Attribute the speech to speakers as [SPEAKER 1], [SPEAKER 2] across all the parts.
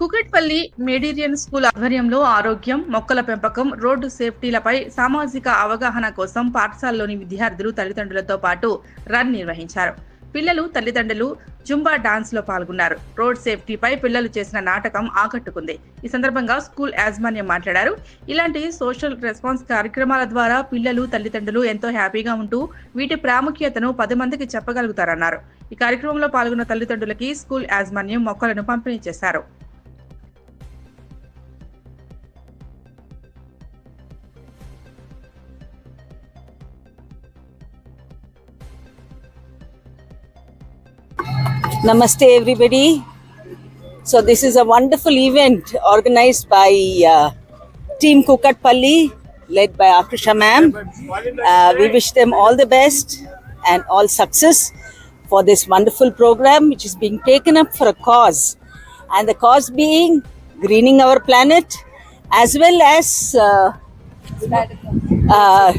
[SPEAKER 1] Kukatpally మెడిరియన్ school ఆధ్వర్యంలో ఆరోగ్యం మొక్కల పెంపకం రోడ్డు సేఫ్టీలపై సామాజిక అవగాహన కోసం పాఠశాలలోని విద్యార్థులు తల్లిదండ్రులతో పాటు రన్ నిర్వహించారు. పిల్లలు తల్లిదండ్రులు జుంబా డాన్స్లో పాల్గొన్నారు. రోడ్ సేఫ్టీపై పిల్లలు చేసిన నాటకం ఆకట్టుకుంది. ఈ సందర్భంగా స్కూల్ యాజమాన్యం మాట్లాడారు. ఇలాంటి సోషల్ రెస్పాన్స్ కార్యక్రమాల ద్వారా పిల్లలు తల్లిదండ్రులు ఎంతో హ్యాపీగా ఉంటూ వీటి ప్రాముఖ్యతను పది మందికి చెప్పగలుగుతారన్నారు. ఈ కార్యక్రమంలో పాల్గొన్న తల్లిదండ్రులకి స్కూల్ యాజమాన్యం మొక్కలను పంపిణీ చేశారు.
[SPEAKER 2] Namaste, everybody. So, this is a wonderful event organized by uh, Team Kukatpalli, led by Akrisha ma'am. Uh, we wish them all the best and all success for this wonderful program, which is being taken up for a cause. And the cause being greening our planet, as well as uh, uh,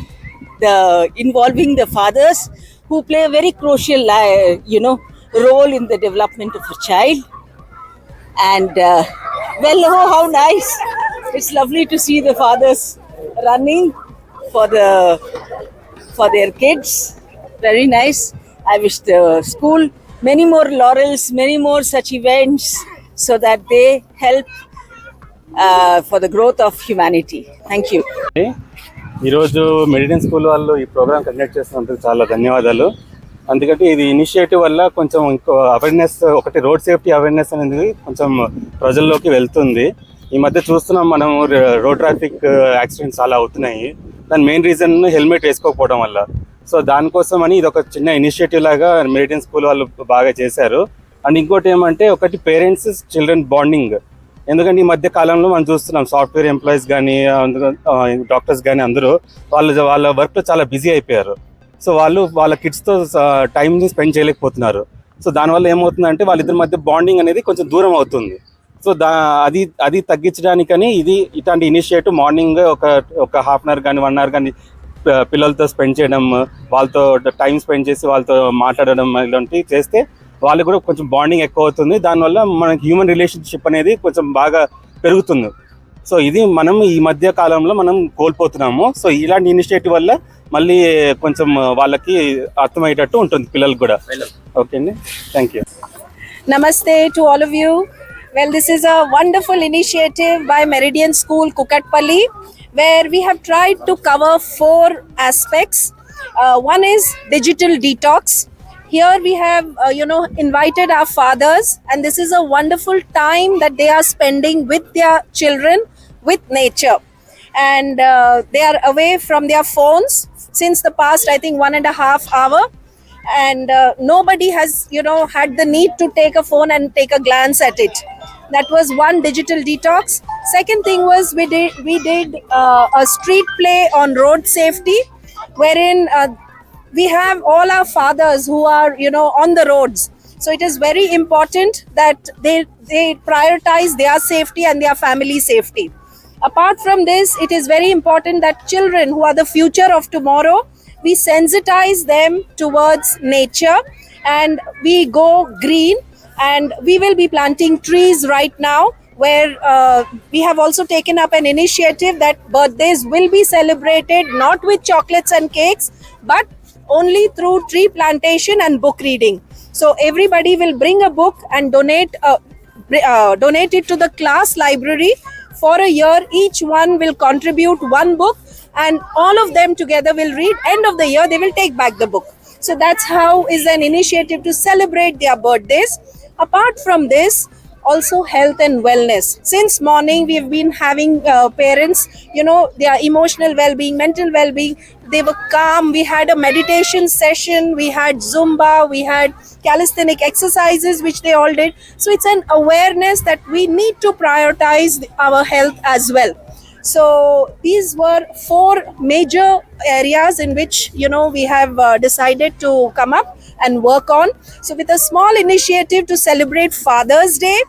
[SPEAKER 2] the involving the fathers who play a very crucial, uh, you know, role in the development of a child. And uh, well, oh, how nice! It's lovely to see the fathers running for the for their kids. Very nice. I wish the school many more laurels, many more such events, so that they help uh, for the growth of humanity. Thank you.
[SPEAKER 3] ఈరోజు మెడిటన్ school వాళ్ళు ఈ programme conduct చేస్తున్నందుకు చాలా ధన్యవాదాలు అందుకంటే ఇది initiative వల్ల కొంచెం ఇంకో అవేర్నెస్ ఒకటి రోడ్ సేఫ్టీ అవేర్నెస్ అనేది కొంచెం ప్రజల్లోకి వెళ్తుంది. ఈ మధ్య చూస్తున్నాం మనం రోడ్ ట్రాఫిక్ యాక్సిడెంట్స్ చాలా అవుతున్నాయి. దాని మెయిన్ రీజన్ హెల్మెట్ వేసుకోకపోవడం వల్ల. సో దానికోసం అని ఇది ఒక చిన్న ఇనిషియేటివ్ లాగా మెడిటన్ స్కూల్ వాళ్ళు బాగా చేశారు. అండ్ ఇంకోటి ఏమంటే ఒకటి పేరెంట్స్ చిల్డ్రన్ బాండింగ్ ఎందుకంటే ఈ మధ్య కాలంలో మనం చూస్తున్నాం సాఫ్ట్వేర్ ఎంప్లాయీస్ కానీ డాక్టర్స్ కానీ అందరూ వాళ్ళు వాళ్ళ వర్క్లో చాలా బిజీ అయిపోయారు. సో వాళ్ళు వాళ్ళ కిడ్స్తో టైంని స్పెండ్ చేయలేకపోతున్నారు. సో దానివల్ల ఏమవుతుందంటే వాళ్ళిద్దరి మధ్య బాండింగ్ అనేది కొంచెం దూరం అవుతుంది. సో దా అది అది తగ్గించడానికని ఇది ఇట్లాంటి ఇనిషియేటివ్ మార్నింగ్ ఒక ఒక హాఫ్ అన్ అవర్ కానీ వన్ అవర్ కానీ పిల్లలతో స్పెండ్ చేయడం వాళ్ళతో టైం స్పెండ్ చేసి వాళ్ళతో మాట్లాడడం ఇలాంటివి చేస్తే వాళ్ళకి కూడా కొంచెం బాండింగ్ ఎక్కువ అవుతుంది. దానివల్ల మనకి హ్యూమన్ రిలేషన్షిప్ అనేది కొంచెం బాగా పెరుగుతుంది. సో ఇది మనం ఈ మధ్య కాలంలో మనం కోల్పోతున్నాము. సో ఇలాంటి ఇనిషియేటివ్ వల్ల మళ్ళీ కొంచెం వాళ్ళకి అర్థమయ్యేటట్టు ఉంటుంది పిల్లలకు కూడా. ఓకే అండి. Thank you.
[SPEAKER 4] నమస్తే to all of you. Well this is a wonderful initiative by Meridian School Kukatpally where we have tried to cover four aspects one is digital detox Here we have, uh, you know, invited our fathers, and this is a wonderful time that they are spending with their children, with nature. And uh, they are away from their phones since the past, I think, one and a half hour. And uh, nobody has you know had the need to take a phone and take a glance at it. That was one digital detox. Second thing was we did we did uh, a street play on road safety wherein uh, we have all our fathers who are you know on the roads. So it is very important that they they prioritize their safety and their family safety. Apart from this it is very important that children who are the future of tomorrow we sensitize them towards nature and we go green and we will be planting trees right now where uh, we have also taken up an initiative that birthdays will be celebrated not with chocolates and cakes but only through tree plantation and book reading. So everybody will bring a book and donate uh, uh, donate it to the class library. For a year each one will contribute one book and all of them together will read. End of the year they will take back the book. So that's how is an initiative to celebrate their birthdays. Apart from this also health and wellness. Since morning we have been having uh, parents you know their emotional well-being mental well-being. They were calm. We had a meditation session. We had zumba. We had calisthenic exercises which they all did. So it's an awareness that we need to prioritize our health as well so these were four major areas in which you know we have uh, decided to come up and work on. So with a small initiative to celebrate father's day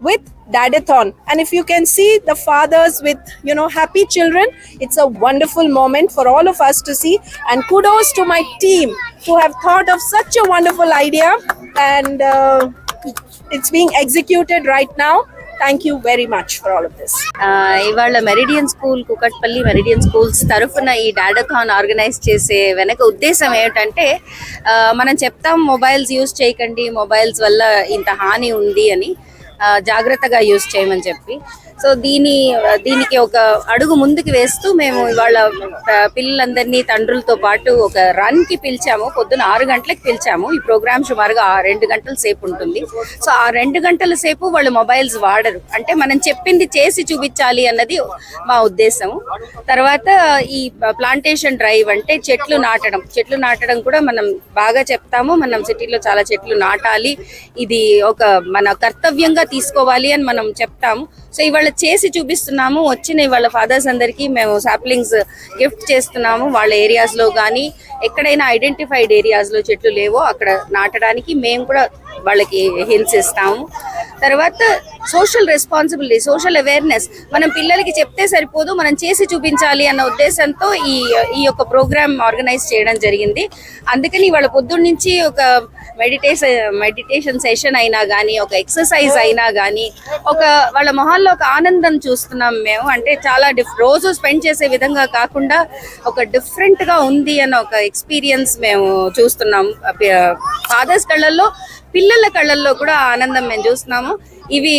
[SPEAKER 4] with dadathon. And if you can see the fathers with you know happy children it's a wonderful moment for all of us to see. And kudos to my team who have thought of such a wonderful idea. And uh, it's being executed right now thank you very much for all of
[SPEAKER 5] this. ఇవాళ Meridian School Kukatpally Meridian Schools తరఫున ఈ డాడాథాన్ organise చేసే వెనక ఉద్దేశం ఏమిటంటే మనం చెప్తాం mobiles use చేయకండి మొబైల్స్ వల్ల ఇంత హాని ఉంది అని. జాగ్రత్తగా యూజ్ చేయమని చెప్పి. సో దీని దీనికి ఒక అడుగు ముందుకు వేస్తూ మేము ఇవాళ పిల్లలందరినీ తండ్రులతో పాటు ఒక రన్కి పిలిచాము. పొద్దున ఆరు గంటలకు పిలిచాము. ఈ ప్రోగ్రామ్ సుమారుగా ఆ రెండు గంటల సేపు ఉంటుంది. సో ఆ రెండు గంటల సేపు వాళ్ళు మొబైల్స్ వాడరు. అంటే మనం చెప్పింది చేసి చూపించాలి అన్నది మా ఉద్దేశం. తర్వాత ఈ ప్లాంటేషన్ డ్రైవ్ అంటే చెట్లు నాటడం. చెట్లు నాటడం కూడా మనం బాగా చెప్తాము. మనం సిటీలో చాలా చెట్లు నాటాలి. ఇది ఒక మన కర్తవ్యంగా తీసుకోవాలి అని మనం చెప్తాము. సో ఇవాళ చేసి చూపిస్తున్నాము. వచ్చిన ఇవాళ ఫాదర్స్ అందరికీ మేము సాప్లింగ్స్ గిఫ్ట్ చేస్తున్నాము. వాళ్ళ ఏరియాస్లో కానీ ఎక్కడైనా ఐడెంటిఫైడ్ ఏరియాస్లో చెట్లు లేవో అక్కడ నాటడానికి మేము కూడా వాళ్ళకి హిల్స్ ఇస్తాము. తర్వాత సోషల్ రెస్పాన్సిబిలిటీ సోషల్ అవేర్నెస్ మనం పిల్లలకి చెప్తే సరిపోదు మనం చేసి చూపించాలి అన్న ఉద్దేశంతో ఈ ఈ యొక్క ప్రోగ్రామ్ ఆర్గనైజ్ చేయడం జరిగింది. అందుకని వాళ్ళ పొద్దున్న నుంచి ఒక మెడిటేషన్ మెడిటేషన్ సెషన్ అయినా కానీ ఒక ఎక్సర్సైజ్ అయినా కానీ ఒక వాళ్ళ మొహాల్లో ఒక ఆనందం చూస్తున్నాం మేము. అంటే చాలా డిఫ్ రోజు స్పెండ్ చేసే విధంగా కాకుండా ఒక డిఫరెంట్గా ఉంది అన్న ఒక ఎక్స్పీరియన్స్ మేము చూస్తున్నాం. ఫాదర్స్ కళ్ళల్లో పిల్లల కళ్ళల్లో కూడా ఆనందం మేము చూస్తున్నాము. ఇవి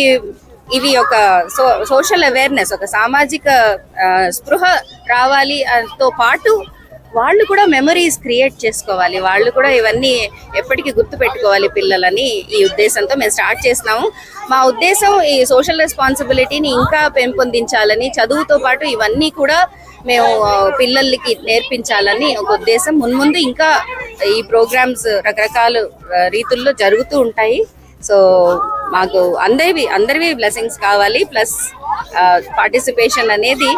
[SPEAKER 5] ఇవి ఒక సో సోషల్ అవేర్నెస్ ఒక సామాజిక ఆ, స్పృహ రావాలి తో పాటు వాళ్ళు కూడా మెమరీస్ క్రియేట్ చేసుకోవాలి. వాళ్ళు కూడా ఇవన్నీ ఎప్పటికీ గుర్తు పెట్టుకోవాలి పిల్లలని ఈ ఉద్దేశంతో మేము స్టార్ట్ చేసినాము. మా ఉద్దేశం ఈ సోషల్ రెస్పాన్సిబిలిటీని ఇంకా పెంపొందించాలని చదువుతో పాటు ఇవన్నీ కూడా మేము పిల్లలకి నేర్పించాలని ఒక ఉద్దేశం. మున్ముందు ఇంకా ఈ ప్రోగ్రామ్స్ రకరకాల రీతుల్లో జరుగుతూ ఉంటాయి. సో మాకు అందరివి అందరివి బ్లెస్సింగ్స్ కావాలి. ప్లస్ పార్టిసిపేషన్ అనేది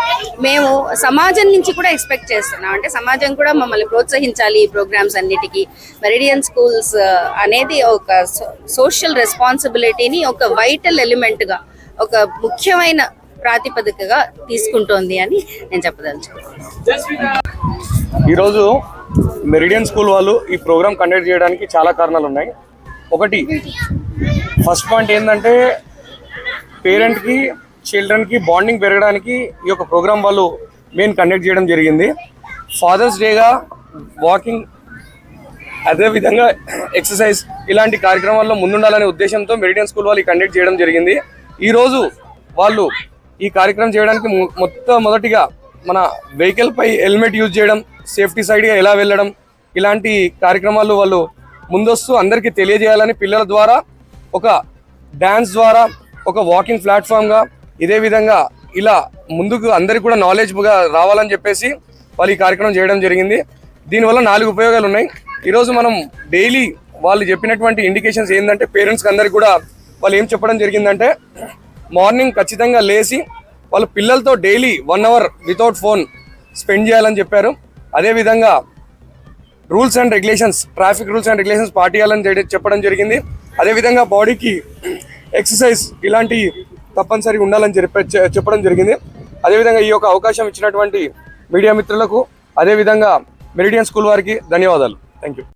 [SPEAKER 5] మేము సమాజం నుంచి కూడా ఎక్స్పెక్ట్ చేస్తున్నాం. అంటే సమాజం కూడా మమ్మల్ని ప్రోత్సహించాలి ఈ ప్రోగ్రామ్స్ అన్నిటికీ. మెరిడియన్ స్కూల్స్ అనేది ఒక సోషల్ రెస్పాన్సిబిలిటీని ఒక వైటల్ ఎలిమెంట్గా ఒక ముఖ్యమైన ప్రాతిపదికగా తీసుకుంటోంది అని నేను చెప్పదలుచుకున్నాను
[SPEAKER 6] ఈరోజు మెరిడియన్ స్కూల్ వాళ్ళు ఈ ప్రోగ్రామ్ కండక్ట్ చేయడానికి చాలా కారణాలు ఉన్నాయి ఒకటి. ఫస్ట్ పాయింట్ ఏంటంటే పేరెంట్కి చిల్డ్రన్కి బాండింగ్ పెరగడానికి ఈ యొక్క ప్రోగ్రామ్ వాళ్ళు మెయిన్ కండక్ట్ చేయడం జరిగింది. ఫాదర్స్ డేగా వాకింగ్ అదేవిధంగా ఎక్సర్సైజ్ ఇలాంటి కార్యక్రమాల్లో ముందుండాలనే ఉద్దేశంతో మెరిడియన్ స్కూల్ వాళ్ళు కండక్ట్ చేయడం జరిగింది. ఈరోజు వాళ్ళు ఈ కార్యక్రమం చేయడానికి మొ- మొట్టమొదటిగా మన వెహికల్పై హెల్మెట్ యూజ్ చేయడం సేఫ్టీ సైడ్గా ఎలా వెళ్ళడం ఇలాంటి కార్యక్రమాలు వాళ్ళు ముందస్తు అందరికీ తెలియజేయాలని పిల్లల ద్వారా ఒక డ్యాన్స్ ద్వారా ఒక వాకింగ్ ప్లాట్ఫామ్గా ఇదే విధంగా ఇలా ముందుకు అందరికి కూడా నాలెడ్జ్గా రావాలని చెప్పేసి వాళ్ళు ఈ కార్యక్రమం చేయడం జరిగింది. దీనివల్ల నాలుగు ఉపయోగాలు ఉన్నాయి. ఈరోజు మనం డైలీ వాళ్ళు చెప్పినటువంటి ఇండికేషన్స్ ఏంటంటే పేరెంట్స్కి అందరికి కూడా వాళ్ళు ఏం చెప్పడం జరిగిందంటే మార్నింగ్ ఖచ్చితంగా లేచి వాళ్ళ పిల్లలతో daily one hour without phone spend చేయాలని చెప్పారు. అదేవిధంగా rules and regulations traffic rules and regulations పాటియాలని చెప్పడం జరిగింది. అదేవిధంగా బాడీకి ఎక్సర్సైజ్ ఇలాంటి తప్పనిసరిగా ఉండాలని చెప్ప- చెప్పడం జరిగింది. అదేవిధంగా ఈ యొక్క అవకాశం ఇచ్చినటువంటి మీడియా మిత్రులకు అదేవిధంగా మెరిడియన్ స్కూల్ వారికి ధన్యవాదాలు. Thank you